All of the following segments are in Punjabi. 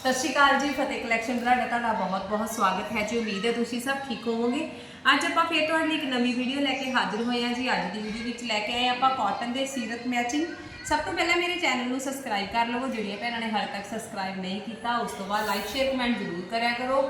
ਸਤਿ ਸ਼੍ਰੀ ਅਕਾਲ ਜੀ, ਫਤਿਹ ਕਲੈਕਸ਼ਨ ਤੁਹਾਡਾ ਤੁਹਾਡਾ ਬਹੁਤ ਬਹੁਤ ਸਵਾਗਤ ਹੈ ਜੀ। ਉਮੀਦ ਹੈ ਤੁਸੀਂ ਸਭ ਠੀਕ ਹੋਵੋਗੇ। ਅੱਜ ਆਪਾਂ ਫੇਰ ਤੁਹਾਡੇ ਲਈ ਇੱਕ ਨਵੀਂ ਵੀਡੀਓ ਲੈ ਕੇ ਹਾਜ਼ਰ ਹੋਏ ਹਾਂ ਜੀ। ਅੱਜ ਦੀ ਵੀਡੀਓ ਵਿੱਚ ਲੈ ਕੇ ਆਏ ਹਾਂ ਆਪਾਂ ਕਾਟਨ ਦੇ ਸੀਰਤ ਮੈਚਿੰਗ ਸਭ ਤੋਂ ਪਹਿਲਾਂ ਮੇਰੇ ਚੈਨਲ ਨੂੰ ਸਬਸਕ੍ਰਾਈਬ ਕਰ ਲਵੋ। ਜਿਹੜੀਆਂ ਭੈਣਾਂ ਨੇ ਹਾਲੇ ਤੱਕ ਸਬਸਕ੍ਰਾਈਬ ਨਹੀਂ ਕੀਤਾ, ਉਸ ਤੋਂ ਬਾਅਦ ਲਾਈਕ ਸ਼ੇਅਰ ਕਮੈਂਟ ਜ਼ਰੂਰ ਕਰਿਆ ਕਰੋ।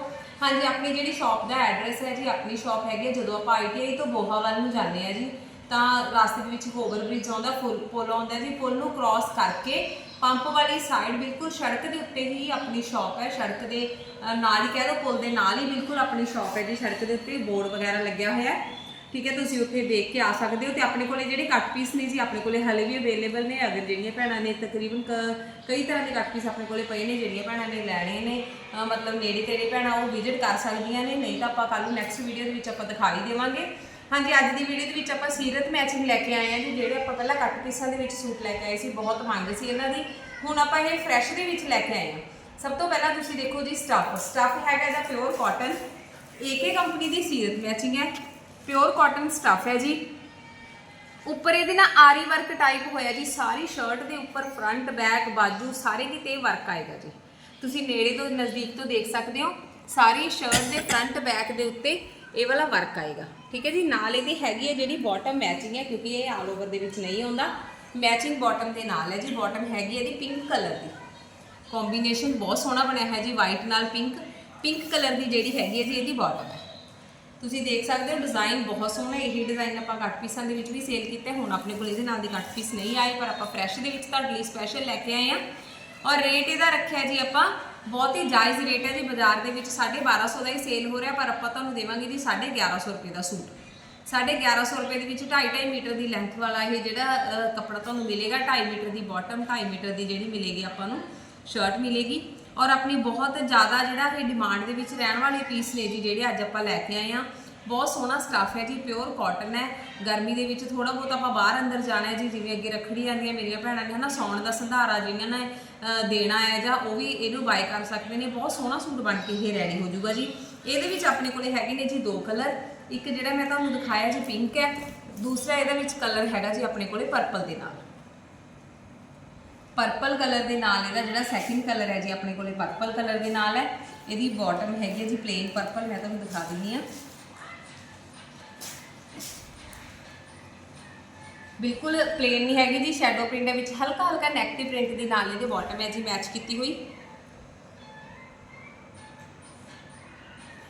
ਹਾਂਜੀ, ਆਪਣੀ ਜਿਹੜੀ ਸ਼ਾਪ ਦਾ ਐਡਰੈਸ ਹੈ ਜੀ, ਆਪਣੀ ਸ਼ਾਪ ਹੈਗੀ ਹੈ। ਜਦੋਂ ਆਪਾਂ ਆਈਟੀਆਈ ਤੋਂ ਬੋਹਾਵਾਲ ਨੂੰ ਜਾਂਦੇ ਆ ਜੀ, ਤਾਂ ਰਸਤੇ ਦੇ ਵਿੱਚ ਓਵਰ ਬ੍ਰਿਜ ਆਉਂਦਾ ਪੁਲ ਪੁਲ ਆਉਂਦਾ ਜੀ। ਪੁਲ ਨੂੰ ਕ੍ਰਾਸ ਕਰਕੇ ਪੰਪ ਵਾਲੀ ਸਾਈਡ ਬਿਲਕੁਲ ਸੜਕ ਦੇ ਉੱਤੇ ਹੀ ਆਪਣੀ ਸ਼ਾਪ ਹੈ। ਸੜਕ ਦੇ ਨਾਲ ਹੀ ਕਹਿ ਲਓ ਪੁਲ ਦੇ ਨਾਲ ਹੀ ਬਿਲਕੁਲ ਆਪਣੀ ਸ਼ਾਪ ਹੈ ਜੀ। ਸੜਕ ਦੇ ਉੱਤੇ ਬੋਰਡ ਵਗੈਰਾ ਲੱਗਿਆ ਹੋਇਆ ਹੈ। ਠੀਕ ਹੈ, ਤੁਸੀਂ ਉੱਥੇ ਦੇਖ ਕੇ ਆ ਸਕਦੇ ਹੋ ਤੇ ਆਪਣੇ ਕੋਲੇ ਜਿਹੜੇ ਕੱਟ ਪੀਸ ਨੇ ਜੀ, ਆਪਣੇ ਕੋਲੇ ਹਲੇ ਵੀ ਅਵੇਲੇਬਲ ਨੇ। ਅਗਰ ਜਿਹੜੀਆਂ ਭੈਣਾਂ ਨੇ ਤਕਰੀਬਨ ਕ- ਕਈ ਤਰ੍ਹਾਂ ਦੇ ਕੱਟ ਪੀਸ ਆਪਣੇ ਕੋਲੇ ਪਏ ਨੇ, ਜਿਹੜੀਆਂ ਭੈਣਾਂ ਨੇ ਲੈਣੇ ਨੇ ਮਤਲਬ ਨੇੜੇ ਤੇੜੇ ਭੈਣਾਂ ਉਹ ਵਿਜ਼ਿਟ ਕਰ ਸਕਦੀਆਂ ਨੇ। ਨਹੀਂ ਤਾਂ ਆਪਾਂ ਕੱਲ ਨੂੰ ਨੈਕਸਟ ਵੀਡੀਓ ਦੇ ਵਿੱਚ ਆਪਾਂ ਦਿਖਾਈ ਦੇਵਾਂਗੇ। ਹਾਂਜੀ, ਅੱਜ ਦੀ ਵੀਡੀਓ ਦੇ ਵਿੱਚ ਆਪਾਂ ਸੀਰਤ ਮੈਚਿੰਗ ਲੈ ਕੇ ਆਏ ਹਾਂ ਜੀ, ਜਿਹੜੇ ਆਪਾਂ ਪਹਿਲਾਂ ਕੱਟ ਪੀਸਾਂ ਦੇ ਵਿੱਚ ਸੂਟ ਲੈ ਕੇ ਆਏ ਸੀ, ਬਹੁਤ ਮੰਗ ਸੀ ਇਹਨਾਂ ਦੀ। ਹੁਣ ਆਪਾਂ ਇਹ ਫਰੈਸ਼ ਦੇ ਵਿੱਚ ਲੈ ਕੇ ਆਏ ਹਾਂ। ਸਭ ਤੋਂ ਪਹਿਲਾਂ ਤੁਸੀਂ ਦੇਖੋ ਜੀ ਸਟਫ ਸਟਫ ਹੈਗਾ ਇਹਦਾ ਪਿਓਰ ਕਾਟਨ ਏਕੇ ਕੰਪਨੀ ਦੀ ਸੀਰਤ ਮੈਚਿੰਗ ਹੈ। ਪਿਓਰ ਕਾਟਨ ਸਟਫ ਹੈ ਜੀ। ਉੱਪਰ ਇਹਦੇ ਨਾਲ ਆਰੀ ਵਰਕ ਟਾਈਪ ਹੋਇਆ ਜੀ। ਸਾਰੀ ਸ਼ਰਟ ਦੇ ਉੱਪਰ ਫਰੰਟ ਬੈਕ ਬਾਜੂ, ਸਾਰੇ ਕਿਤੇ ਵਰਕ ਆਏਗਾ ਜੀ। ਤੁਸੀਂ ਨੇੜੇ ਤੋਂ ਨਜ਼ਦੀਕ ਤੋਂ ਦੇਖ ਸਕਦੇ ਹੋ। ਸਾਰੀ ਸ਼ਰਟ ਦੇ ਫਰੰਟ ਬੈਕ ਦੇ ਉੱਤੇ ਇਹ ਵਾਲਾ ਵਰਕ ਆਏਗਾ। ਠੀਕ ਹੈ ਜੀ? ਨਾਲ ਇਹਦੀ ਹੈਗੀ ਹੈ ਜਿਹੜੀ ਬਾਟਮ ਮੈਚਿੰਗ ਹੈ, ਕਿਉਂਕਿ ਇਹ ਆਲ ਓਵਰ ਦੇ ਵਿੱਚ ਨਹੀਂ ਆਉਂਦਾ। ਮੈਚਿੰਗ ਬਾਟਮ ਦੇ ਨਾਲ ਹੈ ਜੀ। ਬਾਟਮ ਹੈਗੀ ਇਹਦੀ ਪਿੰਕ ਕਲਰ ਦੀ। ਕੰਬੀਨੇਸ਼ਨ ਬਹੁਤ ਸੋਹਣਾ ਬਣਿਆ ਹੈ ਜੀ ਵਾਈਟ ਨਾਲ ਪਿੰਕ ਪਿੰਕ ਕਲਰ ਦੀ ਜਿਹੜੀ ਹੈਗੀ ਹੈ ਜੀ, ਇਹਦੀ ਬਾਟਮ ਹੈ। ਤੁਸੀਂ ਦੇਖ ਸਕਦੇ ਹੋ ਡਿਜ਼ਾਈਨ ਬਹੁਤ ਸੋਹਣਾ ਇਹੀ ਡਿਜ਼ਾਈਨ ਆਪਾਂ ਕੱਟ ਪੀਸਾਂ ਦੇ ਵਿੱਚ ਵੀ ਸੇਲ ਕੀਤਾ। ਹੁਣ ਆਪਣੇ ਕੋਲ ਇਹਦੇ ਨਾਲ ਦੇ ਕੱਟ ਪੀਸ ਨਹੀਂ ਆਏ, ਪਰ ਆਪਾਂ ਫਰੈਸ਼ ਦੇ ਵਿੱਚ ਤੁਹਾਡੇ ਲਈ ਸਪੈਸ਼ਲ ਲੈ ਕੇ ਆਏ ਆ ਔਰ ਰੇਟ ਇਹਦਾ ਰੱਖਿਆ ਜੀ ਆਪਾਂ ਬਹੁਤ ਹੀ ਜਾਇਜ਼ ਰੇਟ ਹੈ ਜੀ, ਬਾਜ਼ਾਰ ਦੇ ਵਿੱਚ 1250 ਦਾ ਹੀ ਸੇਲ ਹੋ ਰਿਹਾ, ਪਰ ਆਪਾਂ ਤੁਹਾਨੂੰ ਦੇਵਾਂਗੇ ਜੀ 1150 ਰੁਪਏ ਦਾ ਸੂਟ। 1150 ਰੁਪਏ ਦੇ ਵਿੱਚ 2.5 ਮੀਟਰ ਦੀ ਲੈਂਥ ਵਾਲਾ ਇਹ ਜਿਹੜਾ ਕੱਪੜਾ ਤੁਹਾਨੂੰ ਮਿਲੇਗਾ 2.5 ਮੀਟਰ ਦੀ ਬਾਟਮ 2.5 ਮੀਟਰ ਦੀ ਜਿਹੜੀ ਮਿਲੇਗੀ ਆਪਾਂ ਨੂੰ ਸ਼ਰਟ ਮਿਲੇਗੀ। ਔਰ ਆਪਣੀ ਬਹੁਤ ਜ਼ਿਆਦਾ ਜਿਹੜਾ ਇਹ ਡਿਮਾਂਡ ਦੇ ਵਿੱਚ ਰਹਿਣ ਵਾਲੇ ਪੀਸ ਨੇ ਜੀ, ਜਿਹੜੇ ਅੱਜ ਆਪਾਂ ਲੈ ਕੇ ਆਏ ਆ ਬਹੁਤ ਸੋਹਣਾ ਸਟੱਫ ਹੈ ਜੀ ਪਿਓਰ ਕਾਟਨ ਹੈ। ਗਰਮੀ ਦੇ ਵਿੱਚ ਥੋੜਾ ਬਹੁਤ ਆਪਾਂ ਬਾਹਰ ਅੰਦਰ ਜਾਣਾ ਹੈ ਜੀ, ਜਿਵੇਂ ਅੱਗੇ ਰੱਖੜੀ ਆਉਂਦੀਆਂ, ਮੇਰੀਆਂ ਭੈਣਾਂ ਨੇ ਹਨਾ, ਸੌਣ ਦਾ ਸੰਧਾਰਾ ਜਿਨ੍ਹਾਂ ਨੇ ਦੇਣਾ ਹੈ ਜਾਂ ਉਹ ਵੀ ਇਹਨੂੰ ਬਾਈ ਕਰ ਸਕਦੇ ਨੇ। ਬਹੁਤ ਸੋਹਣਾ ਸੂਟ ਬਣ ਕੇ ਇਹ ਰੈਡੀ ਹੋ ਜਾਊਗਾ ਜੀ। ਇਹਦੇ ਵਿੱਚ ਆਪਣੇ ਕੋਲੇ ਹੈਗੇ ਨੇ ਜੀ ਦੋ ਕਲਰ ਇੱਕ ਜਿਹੜਾ ਮੈਂ ਤੁਹਾਨੂੰ ਦਿਖਾਇਆ ਜੀ ਪਿੰਕ ਹੈ, ਦੂਸਰਾ ਇਹਦੇ ਵਿੱਚ ਕਲਰ ਹੈਗਾ ਜੀ ਆਪਣੇ ਕੋਲੇ ਪਰਪਲ ਦੇ ਨਾਲ। ਪਰਪਲ ਕਲਰ ਦੇ ਨਾਲ ਇਹਦਾ ਜਿਹੜਾ ਸੈਕਿੰਡ ਕਲਰ ਹੈ ਜੀ ਆਪਣੇ ਕੋਲੇ ਪਰਪਲ ਕਲਰ ਦੇ ਨਾਲ ਹੈ। ਇਹਦੀ ਬਾਟਮ ਹੈਗੀ ਹੈ ਜੀ ਪਲੇਨ ਪਰਪਲ ਮੈਂ ਤੁਹਾਨੂੰ ਦਿਖਾ ਦਿੰਨੀ ਆ ਬਿਲਕੁਲ ਪਲੇਨ ਨਹੀਂ ਹੈਗੀ ਜੀ ਸ਼ੈਡੋ ਪ੍ਰਿੰਟ ਦੇ ਵਿੱਚ ਹਲਕਾ ਹਲਕਾ ਨੈਕਟਿਵ ਪ੍ਰਿੰਟ ਦੇ ਨਾਲ ਇਹਦੇ ਬਾਟਮ ਹੈ ਜੀ ਮੈਚ ਕੀਤੀ ਹੋਈ।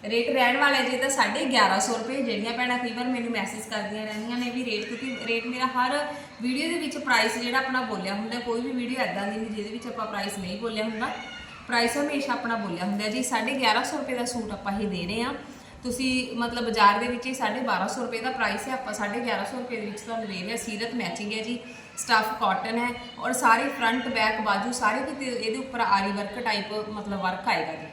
ਰੇਟ ਰਹਿਣ ਵਾਲਾ ਹੈ ਜੀ ਇਹਦਾ 1150 ਰੁਪਏ, ਜਿਹੜੀਆਂ ਭੈਣਾਂ ਕਈ ਵਾਰ ਮੈਨੂੰ ਮੈਸੇਜ ਕਰਦੀਆਂ ਰਹਿੰਦੀਆਂ ਨੇ ਵੀ ਰੇਟ ਕਿਉਂਕਿ ਰੇਟ ਮੇਰਾ ਹਰ ਵੀਡੀਓ ਦੇ ਵਿੱਚ ਪ੍ਰਾਈਸ ਜਿਹੜਾ ਆਪਣਾ ਬੋਲਿਆ ਹੁੰਦਾ, ਕੋਈ ਵੀ ਵੀਡੀਓ ਐਦਾਂ ਦੀ ਨਹੀਂ ਜਿਹਦੇ ਵਿੱਚ ਆਪਾਂ ਪ੍ਰਾਈਸ ਨਹੀਂ ਬੋਲਿਆ ਹੁੰਦਾ। ਪ੍ਰਾਈਸ ਹਮੇਸ਼ਾ ਆਪਣਾ ਬੋਲਿਆ ਹੁੰਦਾ ਜੀ 1150 ਰੁਪਏ ਦਾ ਸੂਟ ਆਪਾਂ ਇਹ ਦੇ ਰਹੇ ਆ ਤੁਸੀਂ ਮਤਲਬ ਬਾਜ਼ਾਰ ਦੇ ਵਿੱਚ ਹੀ 1250 ਰੁਪਏ ਦਾ ਪ੍ਰਾਈਸ ਹੈ, ਆਪਾਂ 1150 ਰੁਪਏ ਦੇ ਵਿੱਚ ਤੁਹਾਨੂੰ ਦੇ ਰਹੇ ਹਾਂ। ਸੀਰਤ ਮੈਚਿੰਗ ਹੈ ਜੀ ਸਟਫ ਕਾਟਨ ਹੈ ਔਰ ਸਾਰੇ ਫਰੰਟ ਬੈਕ ਬਾਜੂ ਸਾਰੇ ਕਿਤੇ ਇਹਦੇ ਉੱਪਰ ਆਰੀ ਵਰਕ ਟਾਈਪ ਮਤਲਬ ਵਰਕ ਆਏਗਾ ਜੀ।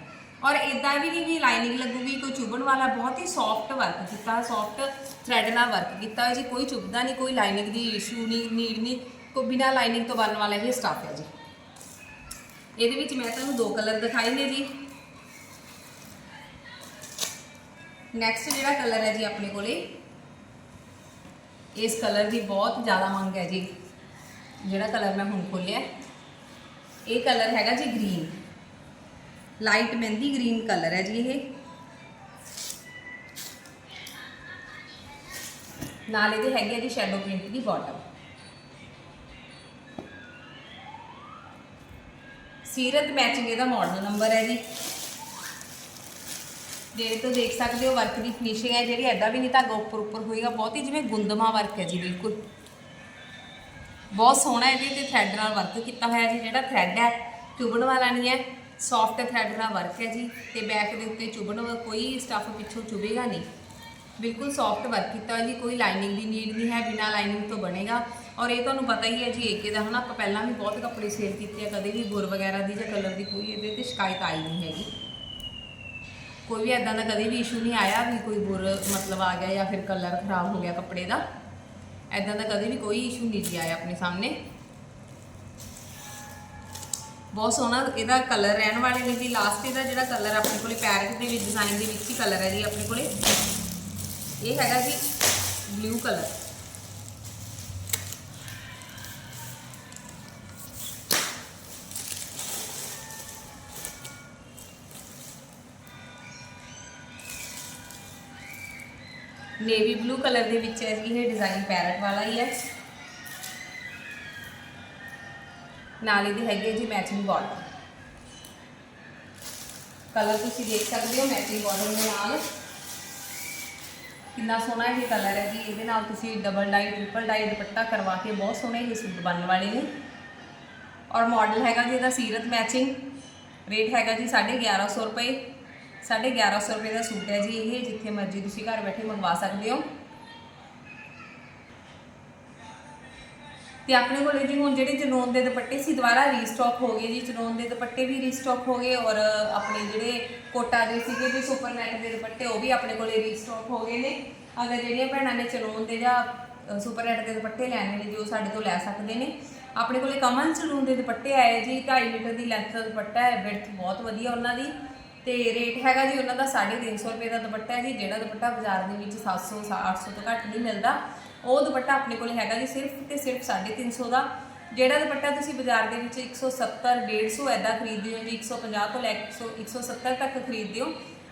ਔਰ ਇਦਾਂ ਵੀ ਨਹੀਂ ਵੀ ਲਾਈਨਿੰਗ ਲੱਗੂਗੀ, ਕੋਈ ਚੁਭਣ ਵਾਲਾ ਬਹੁਤ ਹੀ ਸੌਫਟ ਵਰਕ ਕੀਤਾ ਸੌਫਟ ਥ੍ਰੈਡ ਨਾਲ ਵਰਕ ਕੀਤਾ ਹੋਇਆ ਜੀ, ਕੋਈ ਚੁਭਦਾ ਨਹੀਂ, ਕੋਈ ਲਾਈਨਿੰਗ ਦੀ ਇਸ਼ੂ ਨਹੀਂ ਨੀਡ ਨਹੀਂ, ਕੋਈ ਬਿਨਾ ਲਾਈਨਿੰਗ ਤੋਂ ਬਣਨ ਵਾਲਾ ਇਹ ਸਟਫ ਹੈ ਜੀ। ਇਹਦੇ ਵਿੱਚ ਮੈਂ ਤੁਹਾਨੂੰ ਦੋ ਕਲਰ ਦਿਖਾਏ ਨੇ ਜੀ। ਨੈਕਸਟ ਜਿਹੜਾ ਕਲਰ ਹੈ ਜੀ ਆਪਣੇ ਕੋਲੇ, ਇਸ ਕਲਰ ਦੀ ਬਹੁਤ ਜ਼ਿਆਦਾ ਮੰਗ ਹੈ ਜੀ। ਜਿਹੜਾ ਕਲਰ ਮੈਂ ਹੁਣ ਖੋਲਿਆ, ਇਹ ਕਲਰ ਹੈਗਾ ਜੀ ਗ੍ਰੀਨ ਲਾਈਟ ਮਹਿੰਦੀ ਗ੍ਰੀਨ ਕਲਰ ਹੈ ਜੀ ਇਹ। ਨਾਲ ਇਹਦੇ ਹੈਗੇ ਆ ਜੀ ਸ਼ੈਡੋ ਪ੍ਰਿੰਟ ਦੀ ਬਾਟਮ ਸੀਰਤ ਮੈਚਿੰਗ ਇਹਦਾ ਮਾਡਲ ਨੰਬਰ ਹੈ ਜੀ। ਜਿਹੜੇ ਤੋਂ ਦੇਖ ਸਕਦੇ ਹੋ ਵਰਕ ਦੀ ਫਿਨਿਸ਼ਿੰਗ ਹੈ, ਜਿਹੜੀ ਐਦਾਂ ਵੀ ਨਹੀਂ ਧਾਗਾ ਉੱਪਰ ਉੱਪਰ ਹੋਏਗਾ, ਬਹੁਤ ਹੀ ਜਿਵੇਂ ਗੁੰਦਮਾ ਵਰਕ ਹੈ ਜੀ, ਬਿਲਕੁਲ। ਬਹੁਤ ਸੋਹਣਾ ਇਹਦੇ ਤੇ ਥ੍ਰੈਡ ਨਾਲ ਵਰਕ ਕੀਤਾ ਹੋਇਆ ਜੀ, ਜਿਹੜਾ ਥ੍ਰੈਡ ਹੈ ਚੁਭਣ ਵਾਲਾ ਨਹੀਂ ਹੈ ਸੌਫਟ ਥ੍ਰੈਡ ਨਾਲ ਵਰਕ ਹੈ ਜੀ, ਤੇ ਬੈਕ ਦੇ ਉੱਤੇ ਚੁਭਣ ਕੋਈ ਸਟੱਫ ਪਿੱਛੋਂ ਚੁਭੇਗਾ ਨਹੀਂ। ਬਿਲਕੁਲ ਸੌਫਟ ਵਰਕ ਕੀਤਾ ਜੀ, ਕੋਈ ਲਾਈਨਿੰਗ ਦੀ ਨੀਡ ਨਹੀਂ ਹੈ, ਬਿਨਾ ਲਾਈਨਿੰਗ ਤੋਂ ਬਣੇਗਾ। ਔਰ ਇਹ ਤੁਹਾਨੂੰ ਪਤਾ ਹੀ ਹੈ ਜੀ, ਏਕੇ ਦਾ ਹਨਾ, ਆਪਾਂ ਪਹਿਲਾਂ ਵੀ ਬਹੁਤ ਕੱਪੜੇ ਸੇਲ ਕੀਤੇ ਆ, ਕਦੇ ਵੀ ਬੁਰ ਵਗੈਰਾ ਦੀ ਜਾਂ ਕਲਰ ਦੀ ਕੋਈ ਇਹਦੇ ਤੇ ਸ਼ਿਕਾਇਤ ਆਈ ਨਹੀਂ ਹੈਗੀ। ਕੋਈ ਵੀ ਐਦਾਂ ਦਾ ਕਦੇ ਵੀ ਇਸ਼ੂ ਨਹੀਂ ਆਇਆ ਵੀ ਕੋਈ ਬੁਰ ਮਤਲਬ ਆ ਗਿਆ ਜਾਂ ਫਿਰ ਕਲਰ ਖਰਾਬ ਹੋ ਗਿਆ ਕੱਪੜੇ ਦਾ। ਐਦਾਂ ਦਾ ਕਦੇ ਵੀ ਕੋਈ ਇਸ਼ੂ ਨਹੀਂ ਜੀ ਆਇਆ ਆਪਣੇ ਸਾਹਮਣੇ। ਬਹੁਤ ਸੋਹਣਾ ਇਹਦਾ ਕਲਰ ਰਹਿਣ ਵਾਲੇ ਨੇ ਜੀ। ਲਾਸਟ ਇਹਦਾ ਜਿਹੜਾ ਕਲਰ ਆਪਣੇ ਕੋਲੇ ਪੈਰਟ ਦੇ ਵਿੱਚ ਡਿਜ਼ਾਈਨ ਦੇ ਵਿੱਚ ਹੀ ਕਲਰ ਹੈ ਜੀ ਆਪਣੇ ਕੋਲੇ। ਇਹ ਹੈਗਾ ਜੀ blue colour navy blue colour ਦੇ ਵਿੱਚ ਹੈ ਜੀ, ਇਹ ਡਿਜ਼ਾਈਨ ਪੈਰਟ ਵਾਲਾ ਹੀ ਹੈ। ਨਾਲ ਇਹਦੇ ਹੈ ਜੀ ਮੈਚਿੰਗ ਬਾਟਮ ਕਲਰ ਤੁਸੀਂ ਦੇਖ ਸਕਦੇ ਹੋ ਮੈਚਿੰਗ ਬਾਟਮ ਦੇ ਨਾਲ। ਕਿੰਨਾ ਸੋਹਣਾ ਇਹ ਕਲਰ ਹੈ ਜੀ, ਇਹਦੇ ਨਾਲ ਤੁਸੀਂ ਡਬਲ ਡਾਈ ਟ੍ਰਿਪਲ ਡਾਈ ਦੁਪੱਟਾ ਕਰਵਾ ਕੇ ਬਹੁਤ ਸੋਹਣੇ ਇਹ ਸੂਟ ਬਣਨ ਵਾਲੇ ਨੇ। ਔਰ ਮਾਡਲ ਹੈਗਾ ਜੀ ਇਹਦਾ ਸੀਰਤ ਮੈਚਿੰਗ ਰੇਟ ਹੈਗਾ ਜੀ 1150 ਰੁਪਏ। 1150 ਰੁਪਏ ਦਾ ਸੂਟ ਹੈ ਜੀ ਇਹ, ਜਿੱਥੇ ਮਰਜ਼ੀ ਤੁਸੀਂ ਘਰ ਬੈਠੇ ਮੰਗਵਾ ਸਕਦੇ ਹੋ। ਤੇ ਆਪਣੇ ਕੋਲੇ ਜੀ ਹੁਣ ਜਿਹੜੇ ਜਨੋਨ ਦੇ ਦੁਪੱਟੇ, ਸੀ ਦੁਬਾਰਾ ਰੀਸਟਾਕ ਹੋ ਗਏ ਜੀ। ਜਨੋਨ ਦੇ ਦੁਪੱਟੇ ਵੀ ਰੀਸਟਾਕ ਹੋ ਗਏ ਔਰ ਆਪਣੇ ਜਿਹੜੇ ਕੋਟਾ ਦੇ ਸੀਗੇ ਜੀ ਸੁਪਰ ਨੈਟ ਦੇ ਦੁਪੱਟੇ, ਉਹ ਵੀ ਆਪਣੇ ਕੋਲੇ ਰੀਸਟਾਕ ਹੋ ਗਏ ਨੇ। ਅਗਰ ਜਿਹੜੀਆਂ ਭੈਣਾਂ ਨੇ ਜਨੋਨ ਦੇ ਜਾਂ ਸੁਪਰ ਨੈਟ ਦੇ ਦੁਪੱਟੇ ਲੈਣੇ ਨੇ ਜੀ, ਉਹ ਸਾਡੇ ਤੋਂ ਲੈ ਸਕਦੇ ਨੇ। ਆਪਣੇ ਕੋਲੇ ਕਮਲ ਸਲੂਨ ਦੇ ਦੁਪੱਟੇ ਆਏ ਜੀ 2.5 ਮੀਟਰ ਦੀ ਲੈਂਥ ਦਾ ਦੁਪੱਟਾ ਹੈ ਵਿਡਥ ਬਹੁਤ ਵਧੀਆ ਉਹਨਾਂ ਦੀ। ਤੇ ਰੇਟ ਹੈਗਾ ਜੀ ਉਹਨਾਂ ਦਾ 350 ਰੁਪਏ ਦਾ ਦੁਪੱਟਾ ਹੈ ਜੀ, ਜਿਹੜਾ ਦੁਪੱਟਾ ਬਾਜ਼ਾਰ ਦੇ ਵਿੱਚ 700 800 ਤੋਂ ਘੱਟ ਨਹੀਂ ਮਿਲਦਾ। ਉਹ ਦੁਪੱਟਾ ਆਪਣੇ ਕੋਲ ਹੈਗਾ ਜੀ ਸਿਰਫ ਤੇ ਸਿਰਫ 350 ਦਾ। ਜਿਹੜਾ ਦੁਪੱਟਾ ਤੁਸੀਂ ਬਾਜ਼ਾਰ ਦੇ ਵਿੱਚ 170 150 ਐਦਾ ਖਰੀਦਦੇ ਹੋ ਜੀ 150 ਤੋਂ ਲੈ ਕੇ 100 170 ਤੱਕ ਖਰੀਦਦੇ ਹੋ।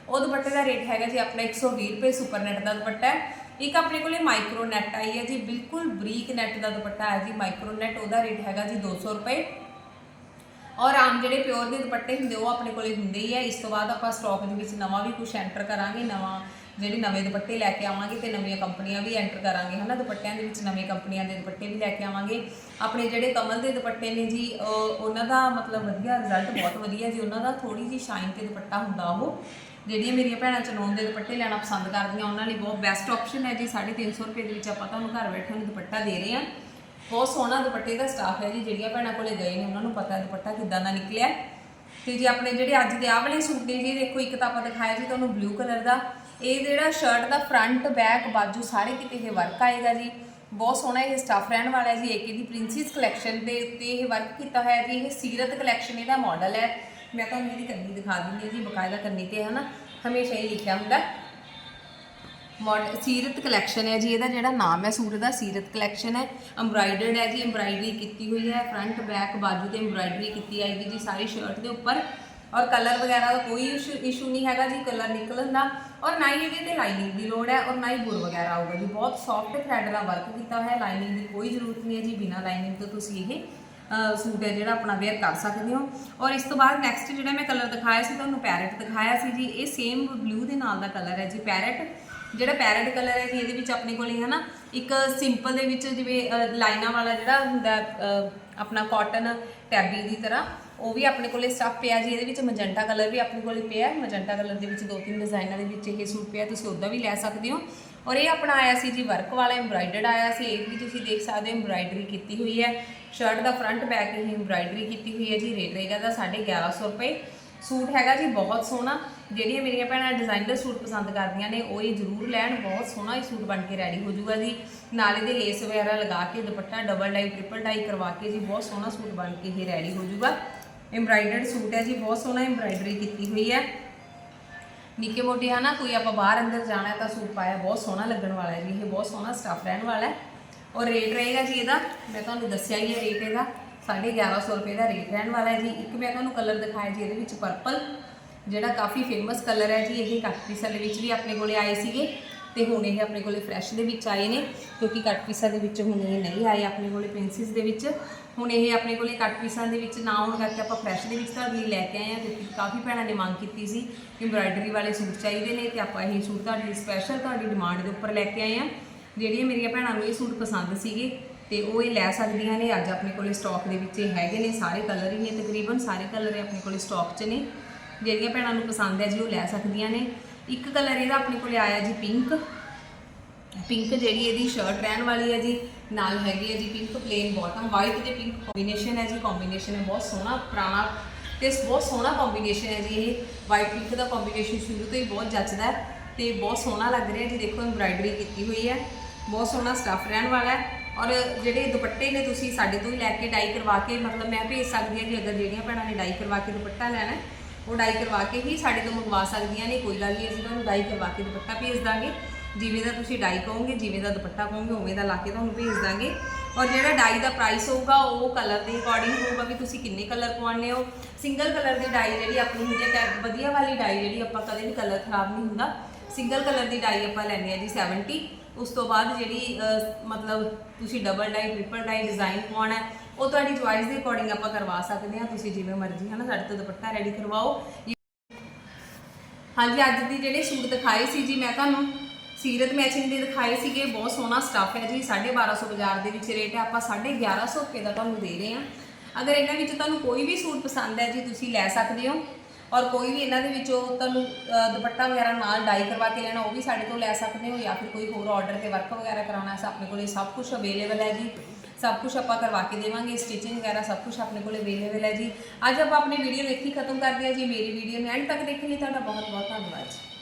ਉਹ ਦੁਪੱਟੇ ਦਾ ਰੇਟ ਹੈਗਾ ਜੀ ਆਪਣਾ 120 ਰੁਪਏ ਸੁਪਰ ਨੈਟ ਦਾ ਦੁਪੱਟਾ ਹੈ। ਇੱਕ ਆਪਣੇ ਕੋਲੇ ਮਾਈਕਰੋ ਨੈਟ ਆਈ ਹੈ ਜੀ, ਬਿਲਕੁਲ ਬਰੀਕ ਨੈਟ ਦਾ ਦੁਪੱਟਾ ਹੈ ਜੀ ਮਾਈਕਰੋ ਨੈਟ ਉਹਦਾ ਰੇਟ ਹੈਗਾ ਜੀ 200 ਰੁਪਏ। ਔਰ ਆਮ ਜਿਹੜੇ ਪਿਓਰ ਦੇ ਦੁਪੱਟੇ ਹੁੰਦੇ, ਉਹ ਆਪਣੇ ਕੋਲੇ ਹੁੰਦੇ ਹੀ ਆ। ਇਸ ਤੋਂ ਬਾਅਦ ਆਪਾਂ ਸਟਾਕ ਦੇ ਵਿੱਚ ਨਵਾਂ ਵੀ ਕੁਝ ਐਂਟਰ ਕਰਾਂਗੇ, ਨਵਾਂ ਜਿਹੜੇ ਨਵੇਂ ਦੁਪੱਟੇ ਲੈ ਕੇ ਆਵਾਂਗੇ ਤੇ ਨਵੀਆਂ ਕੰਪਨੀਆਂ ਵੀ ਐਂਟਰ ਕਰਾਂਗੇ, ਹਨਾ? ਦੁਪੱਟਿਆਂ ਦੇ ਵਿੱਚ ਨਵੇਂ ਕੰਪਨੀਆਂ ਦੇ ਦੁਪੱਟੇ ਵੀ ਲੈ ਕੇ ਆਵਾਂਗੇ। ਆਪਣੇ ਜਿਹੜੇ ਕਮਲ ਦੇ ਦੁਪੱਟੇ ਨੇ ਜੀ ਉਹਨਾਂ ਦਾ ਮਤਲਬ ਵਧੀਆ ਰਿਜ਼ਲਟ ਬਹੁਤ ਵਧੀਆ ਜੀ। ਉਹਨਾਂ ਦਾ ਥੋੜੀ ਜੀ ਸ਼ਾਈਨ ਤੇ ਦੁਪੱਟਾ ਹੁੰਦਾ ਉਹ। ਜਿਹੜੀਆਂ ਮੇਰੀਆਂ ਭੈਣਾਂ ਚਨੋਨ ਦੇ ਦੁਪੱਟੇ ਲੈਣਾ ਪਸੰਦ ਕਰਦੀਆਂ, ਉਹਨਾਂ ਲਈ ਬਹੁਤ ਬੈਸਟ ਆਪਸ਼ਨ ਹੈ ਜੀ। 350 ਰੁਪਏ ਦੇ ਵਿੱਚ ਆਪਾਂ ਤੁਹਾਨੂੰ ਘਰ ਬੈਠੇ ਨੂੰ ਦੁਪੱਟਾ ਦੇ ਰਹੇ ਹਾਂ। ਬਹੁਤ ਸੋਹਣਾ ਦੁਪੱਟੇ ਦਾ ਸਟਾਫ ਹੈ ਜੀ, ਜਿਹੜੀਆਂ ਭੈਣਾਂ ਕੋਲੇ ਗਏ ਨੇ, ਉਹਨਾਂ ਨੂੰ ਪਤਾ ਦੁਪੱਟਾ ਕਿੱਦਾਂ ਦਾ ਨਿਕਲਿਆ। ਹੈ। ਤੇ ਜੀ ਆਪਣੇ ਜਿਹੜੇ ਅੱਜ ਦੇ ਆਹ ਵਾਲੇ ਸੂਟ ਨੇ ਜੀ, ਦੇਖੋ, ਇੱਕ ਤਾਂ ਆਪਾਂ ਦਿਖਾਇਆ ਜੀ ਤੁਹਾਨੂੰ ਬਲੂ ਕਲਰ ਦਾ। ਇਹ ਜਿਹੜਾ ਸ਼ਰਟ ਦਾ ਫਰੰਟ ਬੈਕ ਬਾਜੂ ਸਾਰੇ ਕਿਤੇ ਇਹ ਵਰਕ ਆਏਗਾ ਜੀ। ਬਹੁਤ ਸੋਹਣਾ ਇਹ ਸਟਾਫ ਰਹਿਣ ਵਾਲਾ ਹੈ ਜੀ ਏਕੇ ਦੀ ਪ੍ਰਿੰਸੈਸ ਕਲੈਕਸ਼ਨ ਦੇ ਉੱਤੇ ਇਹ ਵਰਕ ਕੀਤਾ ਹੋਇਆ ਜੀ। ਇਹ ਸੀਰਤ ਕਲੈਕਸ਼ਨ ਇਹਦਾ ਮਾਡਲ ਹੈ। ਮੈਂ ਤੁਹਾਨੂੰ ਇਹਦੀ ਕੰਨੀ ਦਿਖਾ ਦਿੰਦੀ ਹਾਂ ਜੀ, ਬਕਾਇਦਾ ਕੰਨੀ ਤੇ ਹੈ ਨਾ। ਹਮੇਸ਼ਾ ਹੀ ਲਿਖਿਆ ਹੁੰਦਾ। ਮਾਡਲ ਸੀਰਤ ਕਲੈਕਸ਼ਨ ਹੈ ਜੀ, ਇਹਦਾ ਜਿਹੜਾ ਨਾਮ ਹੈ ਸੂਟ ਦਾ ਸੀਰਤ ਕਲੈਕਸ਼ਨ ਹੈ। ਐਮਬਰਾਇਡਰਡ ਹੈ ਜੀ ਐਮਬਰਾਇਡਰੀ ਕੀਤੀ ਹੋਈ ਹੈ ਫਰੰਟ ਬੈਕ ਬਾਜੂ ਤੇ ਐਮਬਰਾਇਡਰੀ ਕੀਤੀ ਆਏਗੀ ਜੀ, ਸਾਰੀ ਸ਼ਰਟ ਦੇ ਉੱਪਰ। ਔਰ ਕਲਰ ਵਗੈਰਾ ਦਾ ਕੋਈ ਇਸ਼ੂ ਨਹੀਂ ਹੈਗਾ ਜੀ ਕਲਰ ਨਿਕਲਣ ਦਾ। ਔਰ ਨਾ ਹੀ ਇਹਦੇ ਤੇ ਲਾਈਨਿੰਗ ਦੀ ਲੋੜ ਹੈ, ਔਰ ਨਾ ਹੀ ਬੁਰ ਵਗੈਰਾ ਆਊਗਾ ਜੀ। ਬਹੁਤ ਸੌਫਟ ਥ੍ਰੈਡ ਨਾਲ ਵਰਕ ਕੀਤਾ ਹੋਇਆ ਲਾਈਨਿੰਗ ਦੀ ਕੋਈ ਜ਼ਰੂਰਤ ਨਹੀਂ ਹੈ ਜੀ। ਬਿਨਾਂ ਲਾਈਨਿੰਗ ਤੋਂ ਤੁਸੀਂ ਇਹ ਸੂਟ ਹੈ ਜਿਹੜਾ ਆਪਣਾ ਵੇਅਰ ਕਰ ਸਕਦੇ ਹੋ। ਔਰ ਇਸ ਤੋਂ ਬਾਅਦ ਨੈਕਸਟ ਜਿਹੜਾ ਮੈਂ ਕਲਰ ਦਿਖਾਇਆ ਸੀ, ਤੁਹਾਨੂੰ ਪੈਰਟ ਦਿਖਾਇਆ ਸੀ ਜੀ, ਇਹ ਸੇਮ ਬਲੂ ਦੇ ਨਾਲ ਦਾ ਕਲਰ ਹੈ ਜੀ ਪੈਰਟ ਜਿਹੜਾ ਪੈਰਟ ਕਲਰ ਹੈ ਜੀ, ਇਹਦੇ ਵਿੱਚ ਆਪਣੇ ਕੋਲੇ ਹੈ ਨਾ ਇੱਕ ਸਿੰਪਲ ਦੇ ਵਿੱਚ ਜਿਵੇਂ ਲਾਈਨਾਂ ਵਾਲਾ ਜਿਹੜਾ ਹੁੰਦਾ ਆਪਣਾ ਕਾਟਨ ਟੈਬੀ ਦੀ ਤਰ੍ਹਾਂ, ਉਹ ਵੀ ਆਪਣੇ ਕੋਲੇ ਸਟਫ ਪਿਆ ਜੀ, ਇਹਦੇ ਵਿੱਚ ਮਜੰਟਾ ਕਲਰ ਵੀ ਆਪਣੇ ਕੋਲੇ ਪਿਆ ਮਜੰਟਾ ਕਲਰ ਦੇ ਵਿੱਚ ਦੋ ਤਿੰਨ ਡਿਜ਼ਾਈਨਾਂ ਦੇ ਵਿੱਚ ਇਹ ਸੂਟ ਪਿਆ, ਤੁਸੀਂ ਉਹਦਾ ਵੀ ਲੈ ਸਕਦੇ ਹੋ। ਔਰ ਇਹ ਆਪਣਾ ਆਇਆ ਸੀ ਜੀ ਵਰਕ ਵਾਲਾ ਐਮਬਰਾਇਡਰਡ ਆਇਆ ਸੀ, ਇਹ ਵੀ ਤੁਸੀਂ ਦੇਖ ਸਕਦੇ ਹੋ ਐਮਬਰਾਇਡਰੀ ਕੀਤੀ ਹੋਈ ਹੈ। ਸ਼ਰਟ ਦਾ ਫਰੰਟ ਬੈਕ ਇਹ ਐਮਬਰਾਇਡਰੀ ਕੀਤੀ ਹੋਈ ਹੈ ਜੀ, ਰੇਟ ਰਹੇਗਾ ਦਾ 1150 ਰੁਪਏ। ਸੂਟ ਹੈਗਾ ਜੀ, ਬਹੁਤ ਸੋਹਣਾ। ਜਿਹੜੀਆਂ ਮੇਰੀਆਂ ਭੈਣਾਂ ਡਿਜ਼ਾਈਨਰ ਸੂਟ ਪਸੰਦ ਕਰਦੀਆਂ ਨੇ, ਉਹ ਇਹ ਜ਼ਰੂਰ ਲੈਣ। ਬਹੁਤ ਸੋਹਣਾ ਇਹ ਸੂਟ ਬਣ ਕੇ ਰੈਡੀ ਹੋ ਜਾਊਗਾ ਜੀ। ਨਾਲ ਇਹਦੇ ਲੇਸ ਵਗੈਰਾ ਲਗਾ ਕੇ, ਦੁਪੱਟਾ ਡਬਲ ਡਾਈ ਟ੍ਰਿਪਲ ਡਾਈ ਕਰਵਾ ਕੇ ਜੀ, ਬਹੁਤ ਸੋਹਣਾ ਸੂਟ ਬਣ ਕੇ ਇਹ ਰੈਡੀ ਹੋ ਜਾਊਗਾ। ਐਮਬਰਾਇਡਰਡ ਸੂਟ ਹੈ ਜੀ, ਬਹੁਤ ਸੋਹਣਾ ਐਮਬਰਾਇਡਰੀ ਕੀਤੀ ਹੋਈ ਹੈ। ਨਿੱਕੇ ਮੋਟੇ ਹਨਾ, ਕੋਈ ਆਪਾਂ ਬਾਹਰ ਅੰਦਰ ਜਾਣਾ ਹੈ ਤਾਂ ਸੂਟ ਪਾਇਆ ਬਹੁਤ ਸੋਹਣਾ ਲੱਗਣ ਵਾਲਾ ਹੈ ਜੀ, ਇਹ ਬਹੁਤ ਸੋਹਣਾ ਸਟਫ ਰਹਿਣ ਵਾਲਾ ਹੈ। ਔਰ ਰੇਟ ਰਹੇਗਾ ਜੀ ਇਹਦਾ, ਮੈਂ ਤੁਹਾਨੂੰ ਦੱਸਿਆ ਹੀ ਹੈ ਰੇਟ ਇਹਦਾ 1150 ਰੁਪਏ ਦਾ ਰੇਟ ਰਹਿਣ ਵਾਲਾ ਹੈ ਜੀ। ਇੱਕ ਮੈਂ ਤੁਹਾਨੂੰ ਕਲਰ ਦਿਖਾਇਆ ਜੀ, ਇਹਦੇ ਵਿੱਚ ਪਰਪਲ ਜਿਹੜਾ ਕਾਫੀ ਫੇਮਸ ਕਲਰ ਹੈ ਜੀ, ਇਹ ਕੱਟ ਪੀਸਾਂ ਦੇ ਵਿੱਚ ਵੀ ਆਪਣੇ ਕੋਲੇ ਆਏ ਸੀਗੇ ਤੇ ਹੁਣ ਇਹ ਆਪਣੇ ਕੋਲੇ ਫਰੈਸ਼ ਦੇ ਵਿੱਚ ਆਏ ਨੇ, ਕਿਉਂਕਿ ਕੱਟ ਪੀਸਾਂ ਦੇ ਵਿੱਚ ਹੁਣ ਇਹ ਨਹੀਂ ਆਏ ਆਪਣੇ ਕੋਲੇ ਪ੍ਰਿੰਸਿਸ ਦੇ ਵਿੱਚ। ਹੁਣ ਇਹ ਆਪਣੇ ਕੋਲੇ ਕੱਟ ਪੀਸਾਂ ਦੇ ਵਿੱਚ ਨਾ ਹੋਣ ਕਰਕੇ ਆਪਾਂ ਫਰੈਸ਼ ਦੇ ਵਿੱਚ ਤੁਹਾਡੇ ਲਈ ਲੈ ਕੇ ਆਏ ਹਾਂ, ਕਿਉਂਕਿ ਕਾਫੀ ਭੈਣਾਂ ਨੇ ਮੰਗ ਕੀਤੀ ਸੀ ਐਮਬਰਾਇਡਰੀ ਵਾਲੇ ਸੂਟ ਚਾਹੀਦੇ ਨੇ ਤੇ ਆਪਾਂ ਇਹ ਸੂਟ ਤੁਹਾਡੇ ਲਈ ਸਪੈਸ਼ਲ ਤੁਹਾਡੀ ਡਿਮਾਂਡ ਦੇ ਉੱਪਰ ਲੈ ਕੇ ਆਏ ਹਾਂ। ਜਿਹੜੀਆਂ ਮੇਰੀਆਂ ਭੈਣਾਂ ਨੂੰ ਇਹ ਸੂਟ ਪਸੰਦ ਸੀਗੇ ਤੇ ਉਹ ਇਹ ਲੈ ਸਕਦੀਆਂ ਨੇ, ਅੱਜ ਆਪਣੇ ਕੋਲੇ ਸਟਾਕ ਦੇ ਵਿੱਚ ਇਹ ਹੈਗੇ ਨੇ, ਸਾਰੇ ਕਲਰ ਹੀ ਨੇ ਤਕਰੀਬਨ, ਸਾਰੇ ਕਲਰ ਆਪਣੇ ਕੋਲੇ ਸਟਾਕ 'ਚ ਨੇ। ਜਿਹੜੀਆਂ ਭੈਣਾਂ ਨੂੰ ਪਸੰਦ ਹੈ ਜੀ, ਉਹ ਲੈ ਸਕਦੀਆਂ ਨੇ। ਇੱਕ ਕਲਰ ਇਹਦਾ ਆਪਣੇ ਕੋਲੇ ਆਇਆ ਜੀ ਪਿੰਕ ਪਿੰਕ ਜਿਹੜੀ ਇਹਦੀ ਸ਼ਰਟ ਰਹਿਣ ਵਾਲੀ ਹੈ ਜੀ, ਨਾਲ ਹੈਗੀ ਹੈ ਜੀ ਪਿੰਕ ਪਲੇਨ ਬਾਟਮ ਵਾਈਟ ਤੇ ਪਿੰਕ ਕੰਬੀਨੇਸ਼ਨ ਹੈ ਜੀ ਕੰਬੀਨੇਸ਼ਨ ਹੈ, ਬਹੁਤ ਸੋਹਣਾ ਪੁਰਾਣਾ ਤੇ ਬਹੁਤ ਸੋਹਣਾ ਕੰਬੀਨੇਸ਼ਨ ਹੈ ਜੀ ਇਹ। ਵਾਈਟ ਪਿੰਕ ਦਾ ਕੰਬੀਨੇਸ਼ਨ ਸ਼ੁਰੂ ਤੋਂ ਹੀ ਬਹੁਤ ਜੱਚਦਾ ਹੈ ਤੇ ਬਹੁਤ ਸੋਹਣਾ ਲੱਗ ਰਿਹਾ ਜੀ, ਦੇਖੋ ਐਮਬਰਾਇਡਰੀ ਕੀਤੀ ਹੋਈ ਹੈ। ਬਹੁਤ ਸੋਹਣਾ ਸਟਫ ਰਹਿਣ ਵਾਲਾ ਹੈ। ਔਰ ਜਿਹੜੇ ਦੁਪੱਟੇ ਨੇ ਤੁਸੀਂ ਸਾਡੇ ਤੋਂ ਹੀ ਲੈ ਕੇ ਡਾਈ ਕਰਵਾ ਕੇ, ਮਤਲਬ ਮੈਂ ਭੇਜ ਸਕਦੀ ਹਾਂ ਜੀ, ਅਗਰ ਜਿਹੜੀਆਂ ਭੈਣਾਂ ਨੇ ਡਾਈ ਕਰਵਾ ਕੇ ਦੁਪੱਟਾ ਲੈਣਾ ਉਹ ਡਾਈ ਕਰਵਾ ਕੇ ਹੀ ਸਾਡੇ ਤੋਂ ਮੰਗਵਾ ਸਕਦੀਆਂ ਨੇ, ਕੋਈ ਗੱਲ ਨਹੀਂ, ਅਸੀਂ ਤੁਹਾਨੂੰ ਡਾਈ ਕਰਵਾ ਕੇ ਦੁਪੱਟਾ ਭੇਜ ਦਾਂਗੇ। ਜਿਵੇਂ ਦਾ ਤੁਸੀਂ ਡਾਈ ਕਹੋਗੇ, ਜਿਵੇਂ ਦਾ ਦੁਪੱਟਾ ਕਹੋਗੇ, ਉਵੇਂ ਦਾ ਲਾ ਕੇ ਤੁਹਾਨੂੰ ਭੇਜ ਦਾਂਗੇ। ਔਰ ਜਿਹੜਾ ਡਾਈ ਦਾ ਪ੍ਰਾਈਸ ਹੋਊਗਾ, ਉਹ ਕਲਰ ਦੇ ਅਕੋਰਡਿੰਗ ਹੋਊਗਾ ਵੀ ਤੁਸੀਂ ਕਿੰਨੇ ਕਲਰ ਪਵਾਉਣੇ ਹੋ। ਸਿੰਗਲ ਕਲਰ ਦੀ ਡਾਈ ਜਿਹੜੀ ਆਪਣੀ ਹੁੰਦੀ ਹੈ ਕੈ- ਵਧੀਆ ਵਾਲੀ ਡਾਈ ਜਿਹੜੀ ਆਪਾਂ ਕਦੇ ਵੀ ਕਲਰ ਖਰਾਬ ਨਹੀਂ ਹੁੰਦਾ। ਸਿੰਗਲ ਕਲਰ ਦੀ ਡਾਈ ਆਪਾਂ ਲੈਂਦੇ ਆ ਜੀ 70 ਉਸ ਤੋਂ ਬਾਅਦ ਜਿਹੜੀ ਅਹ, ਮਤਲਬ ਤੁਸੀਂ double dye triple dye design ਪਾਉਣਾ ਹੈ ਉਹ ਤੁਹਾਡੀ ਚੁਆਇਸ ਦੇ ਅਕੋਰਡਿੰਗ ਆਪਾਂ ਕਰਵਾ ਸਕਦੇ ਹਾਂ ਤੁਸੀਂ ਜਿਵੇਂ ਮਰਜ਼ੀ ਹੈ ਨਾ ਸਾਡੇ ਤੋਂ ਦੁਪੱਟਾ ਰੈਡੀ ਕਰਵਾਓ। ਹਾਂਜੀ ਅੱਜ ਦੀ ਜਿਹੜੇ ਸੂਟ ਦਿਖਾਏ ਸੀ ਜੀ ਮੈਂ ਤੁਹਾਨੂੰ ਸੀਰਤ ਮੈਚਿੰਗ ਦੇ ਦਿਖਾਏ ਸੀਗੇ ਬਹੁਤ ਸੋਹਣਾ ਸਟੱਫ ਹੈ ਜੀ 1250 ਬਾਜ਼ਾਰ ਦੇ ਵਿੱਚ ਰੇਟ ਹੈ ਆਪਾਂ 1150 ਰੁਪਏ ਦਾ ਤੁਹਾਨੂੰ ਦੇ ਰਹੇ ਹਾਂ। ਅਗਰ ਇਹਨਾਂ ਵਿੱਚ ਤੁਹਾਨੂੰ ਕੋਈ ਵੀ ਸੂਟ ਪਸੰਦ ਹੈ ਜੀ ਤੁਸੀਂ ਲੈ ਸਕਦੇ ਹੋ। ਔਰ ਕੋਈ ਵੀ ਇਹਨਾਂ ਦੇ ਵਿੱਚੋਂ ਤੁਹਾਨੂੰ ਅ, ਦੁਪੱਟਾ ਵਗੈਰਾ ਨਾਲ ਡਾਈ ਕਰਵਾ ਕੇ ਲੈਣਾ ਉਹ ਵੀ ਸਾਡੇ ਤੋਂ ਲੈ ਸਕਦੇ ਹੋ ਜਾਂ ਫਿਰ ਕੋਈ ਹੋਰ ਆਰਡਰ ਤੇ ਵਰਕ ਵਗੈਰਾ ਕਰਾਉਣਾ ਹੈ ਆਪਣੇ ਕੋਲੇ ਸਭ ਕੁਝ ਅਵੇਲੇਬਲ ਹੈ ਜੀ। ਸਭ ਕੁਝ ਆਪਾਂ ਕਰਵਾ ਕੇ ਦੇਵਾਂਗੇ ਸਟਿਚਿੰਗ ਵਗੈਰਾ ਸਭ ਕੁਝ ਆਪਣੇ ਕੋਲੇ ਅਵੇਲੇਬਲ ਹੈ ਜੀ। ਅੱਜ ਆਪਾਂ ਆਪਣੀ ਵੀਡੀਓ ਵੇਖੀ ਖਤਮ ਕਰਦੇ ਹਾਂ ਜੀ। ਮੇਰੀ ਵੀਡੀਓ ਨੂੰ ਐਂਡ ਤੱਕ ਦੇਖਣ ਲਈ ਤੁਹਾਡਾ ਬਹੁਤ ਬਹੁਤ ਧੰਨਵਾਦ ਜੀ।